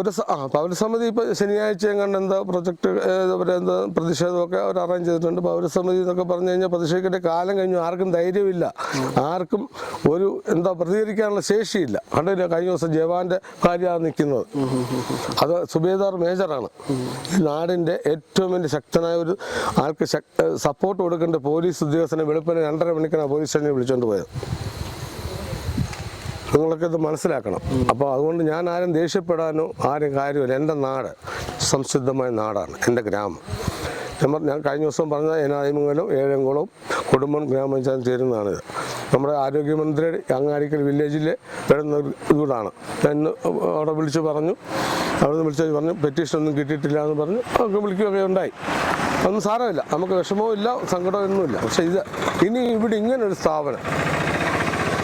പൗരസ ആ പൗരസമിതി ഇപ്പോൾ ശനിയാഴ്ച എങ്ങാണ്ട് എന്താ പ്രൊജക്ട് എന്താ പ്രതിഷേധമൊക്കെ അവർ അറേഞ്ച് ചെയ്തിട്ടുണ്ട്. പൗരസമിതി എന്നൊക്കെ പറഞ്ഞു കഴിഞ്ഞാൽ പ്രതിഷേധിക്കേണ്ട കാലം കഴിഞ്ഞു. ആർക്കും ധൈര്യമില്ല. ആർക്കും ഒരു എന്താ പ്രതികരിക്കാനുള്ള ശേഷിയില്ല. കണ്ടില്ല കഴിഞ്ഞ ദിവസം ജവാന്റെ കാര്യമാണ് നിൽക്കുന്നത്. അത് സുബേദാർ മേജറാണ്. ഈ നാടിന്റെ ഏറ്റവും വലിയ ശക്തനായ ഒരു ആൾക്ക് സപ്പോർട്ട് കൊടുക്കേണ്ട പോലീസ് ഉദ്യോഗസ്ഥനെ വെളുപ്പിന് രണ്ടര മണിക്കാണ് പോലീസ് സ്റ്റേഷനിൽ വിളിച്ചുകൊണ്ട് പോയത്. നിങ്ങളൊക്കെ ഇത് മനസ്സിലാക്കണം. അപ്പോൾ അതുകൊണ്ട് ഞാൻ ആരും ദേഷ്യപ്പെടാനോ ആരും കാര്യമില്ല. എന്റെ നാട് സംശുദ്ധമായ നാടാണ്. എന്റെ ഗ്രാമം. ഞാൻ ഞാൻ കഴിഞ്ഞ ദിവസം പറഞ്ഞ ഏനായ്മംഗലം ഏഴംകുളവും കുടുംബം ഗ്രാമപഞ്ചായത്ത് ചേരുന്നതാണിത് നമ്മുടെ ആരോഗ്യമന്ത്രി അങ്ങാടിക്കൽ വില്ലേജിലെ വരുന്ന ഇതാണ്. ഞാൻ അവിടെ വിളിച്ച് പറഞ്ഞു. അവിടെ വിളിച്ചു പറഞ്ഞു പെറ്റീഷൻ ഒന്നും കിട്ടിയിട്ടില്ല എന്ന് പറഞ്ഞു. ഒക്കെ വിളിക്കുകയൊക്കെ ഉണ്ടായി. ഒന്നും സാരമില്ല. നമുക്ക് വിഷമവും ഇല്ല സങ്കടമൊന്നുമില്ല. പക്ഷേ ഇത് ഇനി ഇവിടെ ഇങ്ങനൊരു സ്ഥാപനം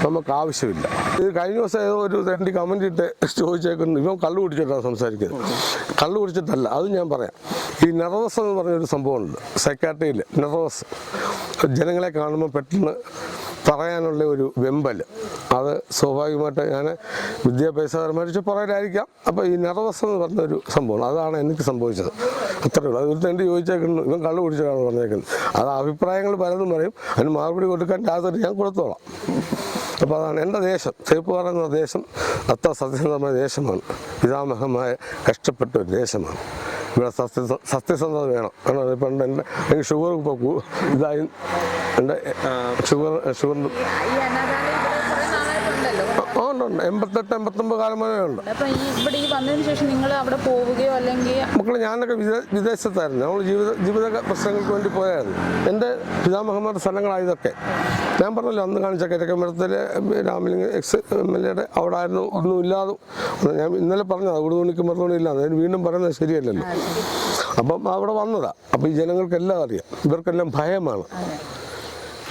നമുക്ക് ആവശ്യമില്ല. ഇത് കഴിഞ്ഞ ദിവസം ഏതോ ഒരു രണ്ട് കമന്റ് ഇട്ട് ചോദിച്ചേക്കുന്നു. ഇവൻ കള്ളു കുടിച്ചിട്ടാണ് സംസാരിക്കുന്നത്. കള്ളു കുടിച്ചിട്ടല്ല അത് ഞാൻ പറയാം. ഈ നെർവസ് എന്ന് പറഞ്ഞൊരു സംഭവമുണ്ട് സൈക്കാട്രിയിൽ നെർവസ് ജനങ്ങളെ കാണുമ്പോൾ പെട്ടെന്ന് പറയാനുള്ള ഒരു വെമ്പൽ അത് സ്വാഭാവികമായിട്ട് ഞാൻ വിദ്യാഭ്യാസപരമായിട്ട് പറയലായിരിക്കാം അപ്പോൾ ഈ നെർവസ് എന്ന് പറഞ്ഞൊരു സംഭവമാണ് അതാണ് എനിക്ക് സംഭവിച്ചത്. അത്രയേ ഉള്ളൂ. അത് എന്റെ ചോദിച്ചേക്കുന്നു. ഇവൻ കള്ളു കുടിച്ചിട്ടാണ് പറഞ്ഞേക്കുന്നത്. അത് അഭിപ്രായങ്ങൾ പലതും പറയും. അതിന് മറുപടി കൊടുക്കാൻ രാത്രി ഞാൻ കൊടുത്തോളാം. അപ്പോൾ അതാണ് എന്റെ ദേശം. ചേപ്പ് പറയുന്ന ദേശം അത്ര സത്യസന്ധമായ ദേശമാണ്. പിതാമഹമായ കഷ്ടപ്പെട്ട ഒരു ദേശമാണ്. ഇവിടെ സത്യ സത്യസന്ധത വേണം. കാരണം ഇപ്പം എന്റെ എനിക്ക് ഷുഗർ ഇപ്പോൾ ഇതായി എന്റെ ഷുഗർ ഷുഗർ ഇവിടെ ഉണ്ട് ഉണ്ട്. എൺപത്തെട്ട് എൺപത്തൊമ്പത് കാലം വരെ ഉണ്ട് അപ്പൊ ഈ ഇവിടെ ഈ വന്നതിന് ശേഷം നിങ്ങൾ അവിടെ പോവുകയോ അല്ലെങ്കിൽ മക്കളെ ഞാനൊക്കെ വിദേ വിദേശത്തായിരുന്നു. നമ്മൾ ജീവിത ജീവിത പ്രശ്നങ്ങൾക്ക് വേണ്ടി പോയായിരുന്നു. എന്റെ പിതാമഹന്മാരുടെ സ്ഥലങ്ങളായതൊക്കെ. ഞാൻ പറഞ്ഞല്ലോ അന്ന് കാണിച്ച കിഴക്കമ്പലത്തിലെ രാമലിംഗ എക്സ് എം എൽ എയുടെ അവിടെ ആയിരുന്നു ഒന്നും ഇല്ലാതെ ഞാൻ ഇന്നലെ പറഞ്ഞതാണ് ഉടുതുണിക്ക് മറുതുണി ഇല്ലാതെ. ഞാൻ വീണ്ടും പറയുന്നത് ശരിയല്ലല്ലോ. അപ്പം അവിടെ വന്നതാ. അപ്പം ഈ ജനങ്ങൾക്കെല്ലാം അറിയാം. ഇവർക്കെല്ലാം ഭയമാണ്.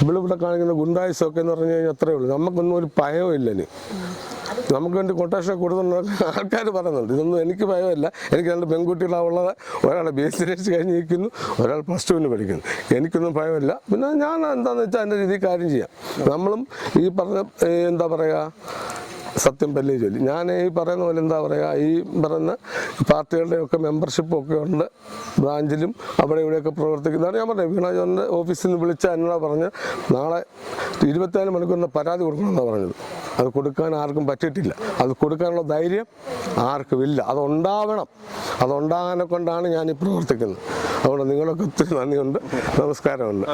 ഇവളിവിടെ കാണിക്കുന്ന ഗുണ്ടായുസൊക്കെ എന്ന് പറഞ്ഞു കഴിഞ്ഞാൽ അത്രേ ഉള്ളൂ. നമുക്കൊന്നും ഒരു ഭയവും ഇല്ല നമുക്ക് വേണ്ടി കൊട്ടേഷൻ കൊടുത്തുണ്ടെന്ന് ആൾക്കാർ പറയുന്നുണ്ട്. ഇതൊന്നും എനിക്ക് ഭയമല്ല. എനിക്ക് രണ്ട് പെൺകുട്ടികളാണ് ഉള്ളത് ഒരാൾ ബി എസ് സി കഴിഞ്ഞിരിക്കുന്നു. ഒരാൾ പ്ലസ് ടുവിന് പഠിക്കുന്നു. എനിക്കൊന്നും ഭയമില്ല. പിന്നെ ഞാൻ എന്താണെന്ന് വെച്ചാൽ എന്റെ രീതിയിൽ കാര്യം ചെയ്യാം. നമ്മളും ഈ പറഞ്ഞ എന്താ പറയുക സത്യം പല്ലേ ജോലി ഞാൻ ഈ പറയുന്ന പോലെ എന്താ പറയുക ഈ പറയുന്ന പാർട്ടികളുടെ ഒക്കെ മെമ്പർഷിപ്പും ഒക്കെ ഉണ്ട് ബ്രാഞ്ചിലും അവിടെ ഇവിടെയൊക്കെ പ്രവർത്തിക്കുന്നതാണ് ഞാൻ പറഞ്ഞത് വീണ ജോണിന്റെ ഓഫീസിൽ നിന്ന് വിളിച്ച എന്നോട് പറഞ്ഞ് നാളെ ഇരുപത്തിനാല് മണിക്കൂറിന് പരാതി കൊടുക്കണമെന്നാണ് പറഞ്ഞത്. അത് കൊടുക്കാൻ ആർക്കും പറ്റിയിട്ടില്ല. അത് കൊടുക്കാനുള്ള ധൈര്യം ആർക്കും ഇല്ല. അതുണ്ടാവണം. അതുണ്ടാകാനെ കൊണ്ടാണ് ഞാൻ ഈ പ്രവർത്തിക്കുന്നത്. അതുകൊണ്ട് നിങ്ങളൊക്കെ ഒത്തിരി നന്ദിയുണ്ട്. നമസ്കാരമുണ്ട്.